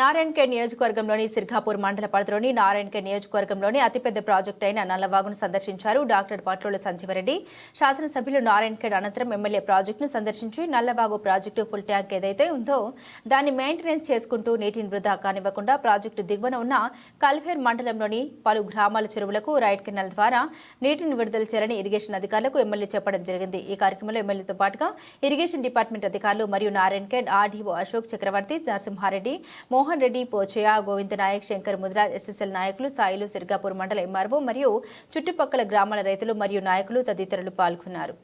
నారాయణఖేడ్ నియోజకవర్గంలోని సిర్ఘాపూర్ మండల పరిధిలోని నారాయణఖేడ్ నియోజకవర్గంలోని అతిపెద్ద ప్రాజెక్టు అయిన నల్లవాగును సందర్శించారు డాక్టర్ పాట్లోల సంజీవరెడ్డి. శాసనసభ్యులు నారాయణఖేడ్ అనంతరం ఎమ్మెల్యే ప్రాజెక్టును సందర్శించి నల్లవాగు ప్రాజెక్టు ఫుల్ ట్యాంక్ ఏదైతే ఉందో దాన్ని మెయింటెనెన్స్ చేసుకుంటూ నీటిని వృధా కానివ్వకుండా ప్రాజెక్టు దిగువన ఉన్న కల్వేర్ మండలంలోని పలు గ్రామాల చెరువులకు రైట్ కెనాల్ ద్వారా నీటిని విడుదల చేయాలని ఇరిగేషన్ అధికారులకు ఎమ్మెల్యే చెప్పడం జరిగింది. ఈ కార్యక్రమంలో ఎమ్మెల్యేతో పాటుగా ఇరిగేషన్ డిపార్ట్మెంట్ అధికారులు మరియు నారాయణఖేడ్ ఆర్డీఓ అశోక్ చక్రవర్తి నరసింహారెడ్డి మోహన్ రెడ్డి పోచయ్య గోవింద నాయక్ శంకర్ ముదిరాజ్ ఎస్ఎస్ఎల్ నాయకులు సాయిలు సిర్గాపూర్ మండల ఎంఆర్ఓ మరియు చుట్టుపక్కల గ్రామాల రైతులు మరియు నాయకులు తదితరులు పాల్గొన్నారు.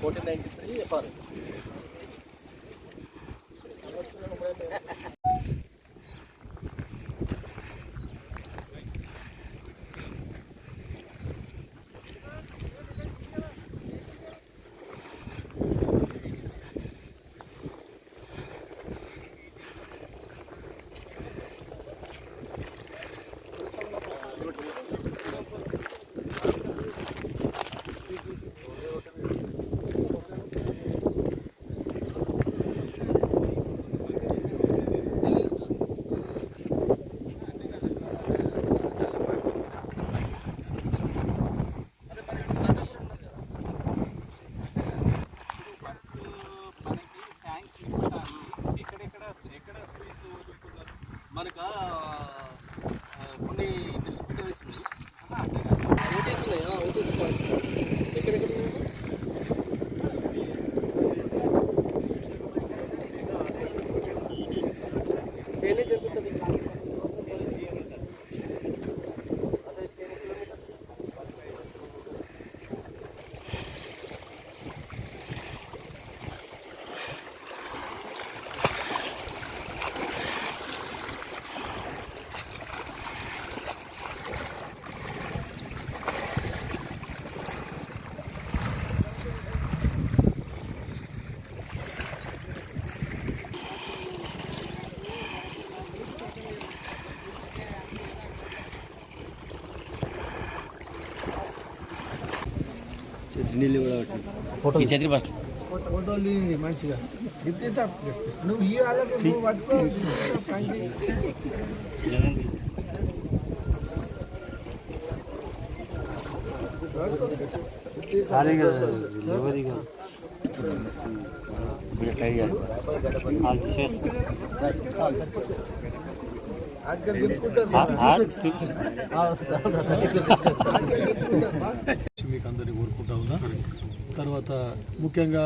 ఫోర్టీన్ నైన్టీ త్రీ ఈ చేతి ఫస్ట్. ఫోటోలు మంచిగా. డిప్టీ సాబ్ నువ్వు ఈ వాళ్ళకు పట్టుకో. కంకి. అక్కడ చెప్పుకుంటారు మీకు అందరినీ కోరుకుంటా ఉన్నా. తర్వాత ముఖ్యంగా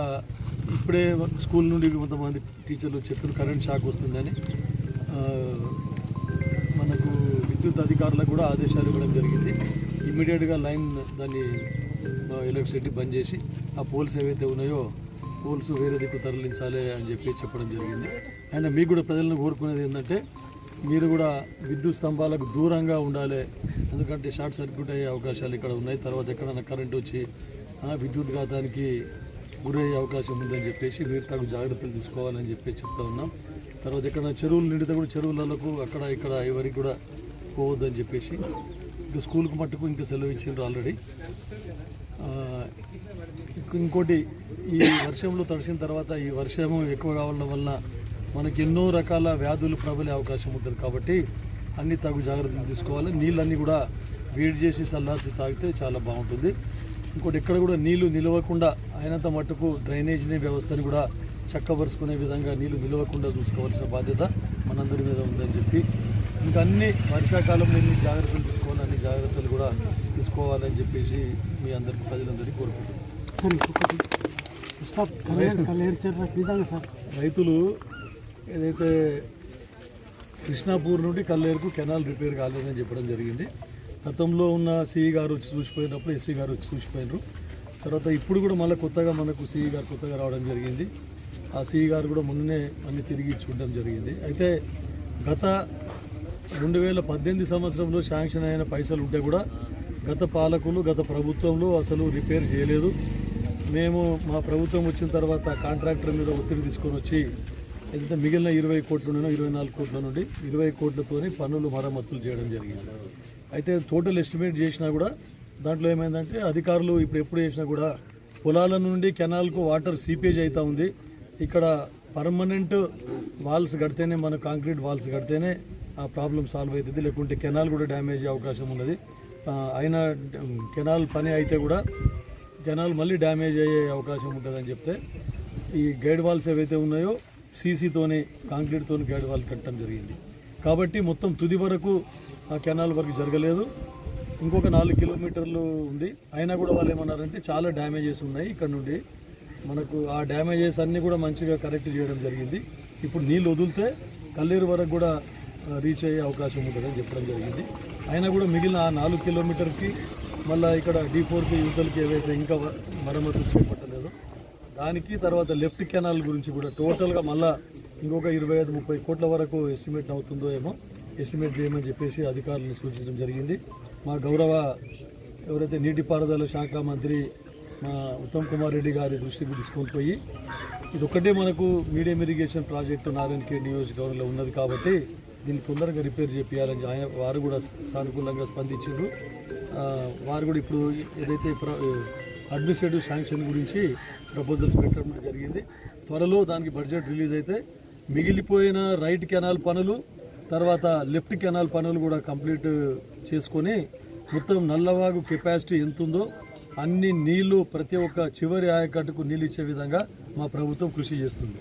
ఇప్పుడే స్కూల్ నుండి కొంతమంది టీచర్లు చెప్పిన కరెంట్ షాక్ వస్తుందని మనకు విద్యుత్ అధికారులకు కూడా ఆదేశాలు ఇవ్వడం జరిగింది. ఇమ్మీడియట్గా లైన్ దాన్ని ఎలక్ట్రిసిటీ బంద్ చేసి ఆ పోల్స్ ఏవైతే ఉన్నాయో పోల్స్ వేరే దిక్కు తరలించాలి అని చెప్పి చెప్పడం జరిగింది. అయినా మీకు కూడా ప్రజలను కోరుకునేది ఏంటంటే మీరు కూడా విద్యుత్ స్తంభాలకు దూరంగా ఉండాలి. ఎందుకంటే షార్ట్ సర్క్యూట్ అయ్యే అవకాశాలు ఇక్కడ ఉన్నాయి. తర్వాత ఎక్కడైనా కరెంట్ వచ్చి విద్యుత్ ఘాతానికి గురయ్యే అవకాశం ఉందని చెప్పేసి మీరు తగు జాగ్రత్తలు తీసుకోవాలని చెప్పి చెప్తా ఉన్నాం. తర్వాత ఎక్కడ చెరువులు నిండితే కూడా చెరువులకు అక్కడ ఇక్కడ ఎవరికి కూడా పోవద్దని చెప్పేసి ఇంకా స్కూల్కి మట్టుకు ఇంకా సెలవు ఇచ్చిండ్రు ఆల్రెడీ. ఇంకోటి ఈ వర్షంలో తడిసిన తర్వాత ఈ వర్షము ఎక్కువ కావడం వల్ల మనకి ఎన్నో రకాల వ్యాధులు ప్రబలే అవకాశం ఉంటుంది కాబట్టి అన్ని తగు జాగ్రత్తలు తీసుకోవాలి. నీళ్ళన్నీ కూడా వేడి చేసి చల్లార్చి తాగితే చాలా బాగుంటుంది. ఇంకోటి ఎక్కడ కూడా నీళ్ళు నిలవకుండా అయినంత మట్టుకు డ్రైనేజీ వ్యవస్థని కూడా చక్కబరుచుకునే విధంగా నీళ్ళు నిలవకుండా చూసుకోవాల్సిన బాధ్యత మనందరి మీద ఉందని చెప్పి ఇంకా అన్ని వర్షాకాలంలో ఎన్ని జాగ్రత్తలు తీసుకోవాలి అన్ని జాగ్రత్తలు కూడా తీసుకోవాలని చెప్పేసి మీ అందరికి ప్రజలందరికీ కోరుకుంటున్నాను. రైతులు ఏదైతే కృష్ణాపూర్ నుండి కల్లేరుకు కెనాల్ రిపేర్ కాలేదని చెప్పడం జరిగింది. గతంలో ఉన్న సిఈ గారు వచ్చి చూసిపోయినప్పుడు ఎస్సీ గారు వచ్చి చూసిపోయినారు. తర్వాత ఇప్పుడు కూడా మళ్ళీ కొత్తగా మనకు సిఈ గారు కొత్తగా రావడం జరిగింది. ఆ సిఈ గారు కూడా ముందునే అన్ని తిరిగి చూడడం జరిగింది. అయితే గత రెండు వేల పద్దెనిమిది సంవత్సరంలో శాంక్షన్ అయిన పైసలు ఉంటే కూడా గత పాలకులు గత ప్రభుత్వంలో అసలు రిపేర్ చేయలేదు. మేము మా ప్రభుత్వం వచ్చిన తర్వాత కాంట్రాక్టర్ మీద ఒత్తిడి తీసుకొని వచ్చి అయితే మిగిలిన ఇరవై కోట్ల నుండి ఇరవై నాలుగు కోట్ల నుండి ఇరవై కోట్లతోని పనులు మరమ్మతులు చేయడం జరిగింది. అయితే టోటల్ ఎస్టిమేట్ చేసినా కూడా దాంట్లో ఏమైందంటే అధికారులు ఇప్పుడు ఎప్పుడు చేసినా కూడా పొలాల నుండి కెనాల్కు వాటర్ సీపేజ్ అవుతూ ఉంది. ఇక్కడ పర్మనెంట్ వాల్స్ కడితేనే మన కాంక్రీట్ వాల్స్ కడితేనే ఆ ప్రాబ్లం సాల్వ్ అవుతుంది లేకుంటే కెనాల్ కూడా డ్యామేజ్ అయ్యే అవకాశం ఉన్నది. అయినా కెనాల్ పని అయితే కూడా కెనాల్ మళ్ళీ డ్యామేజ్ అయ్యే అవకాశం ఉంటుందని చెప్తే ఈ గైడ్ వాల్స్ ఏవైతే ఉన్నాయో సీసీతోనే కాంక్రీట్తోని గైడ్ వాళ్ళు కట్టడం జరిగింది. కాబట్టి మొత్తం తుది వరకు ఆ కెనాల్ వరకు జరగలేదు. ఇంకొక నాలుగు కిలోమీటర్లు ఉంది. అయినా కూడా వాళ్ళు ఏమన్నారంటే చాలా డ్యామేజెస్ ఉన్నాయి ఇక్కడ నుండి. మనకు ఆ డ్యామేజెస్ అన్నీ కూడా మంచిగా కరెక్ట్ చేయడం జరిగింది. ఇప్పుడు నీళ్ళు వదిలితే కల్లేరు వరకు కూడా రీచ్ అయ్యే అవకాశం ఉంటుందని చెప్పడం జరిగింది. అయినా కూడా మిగిలిన ఆ నాలుగు కిలోమీటర్కి మళ్ళీ ఇక్కడ డీ ఫోర్కి యువతలకి ఏవైతే ఇంకా మరమ్మతులు చేపట్టలేదో దానికి తర్వాత లెఫ్ట్ కెనాల్ గురించి కూడా టోటల్గా మళ్ళా ఇంకొక ఇరవై ఐదు ముప్పై కోట్ల వరకు ఎస్టిమేట్ అవుతుందో ఏమో ఎస్టిమేట్ చేయమని చెప్పేసి అధికారులను సూచించడం జరిగింది. మా గౌరవ ఎవరైతే నీటిపారుదల శాఖ మంత్రి మా ఉత్తమ్ కుమార్ రెడ్డి గారి దృష్టికి తీసుకొని పోయి ఇది ఒక్కటే మనకు మీడియం ఇరిగేషన్ ప్రాజెక్టు నారాయణఖేడ్ నియోజకవర్గంలో ఉన్నది కాబట్టి దీన్ని తొందరగా రిపేర్ చేపించాలని ఆయన వారు కూడా సానుకూలంగా స్పందించారు వారు కూడా ఇప్పుడు ఏదైతే ప్ర- అడ్మినిస్ట్రేటివ్ శాంక్షన్ గురించి ప్రపోజల్స్ పెట్టడం జరిగింది. త్వరలో దానికి బడ్జెట్ రిలీజ్ అయితే మిగిలిపోయిన రైట్ కెనాల్ పనులు తర్వాత లెఫ్ట్ కెనాల్ పనులు కూడా కంప్లీట్ చేసుకొని మొత్తం నల్లవాగు కెపాసిటీ ఎంత ఉందో అన్ని నీళ్ళు ప్రతి ఒక్క చివరి ఆయకట్టుకు నీళ్ళు ఇచ్చే విధంగా మా ప్రభుత్వం కృషి చేస్తుంది.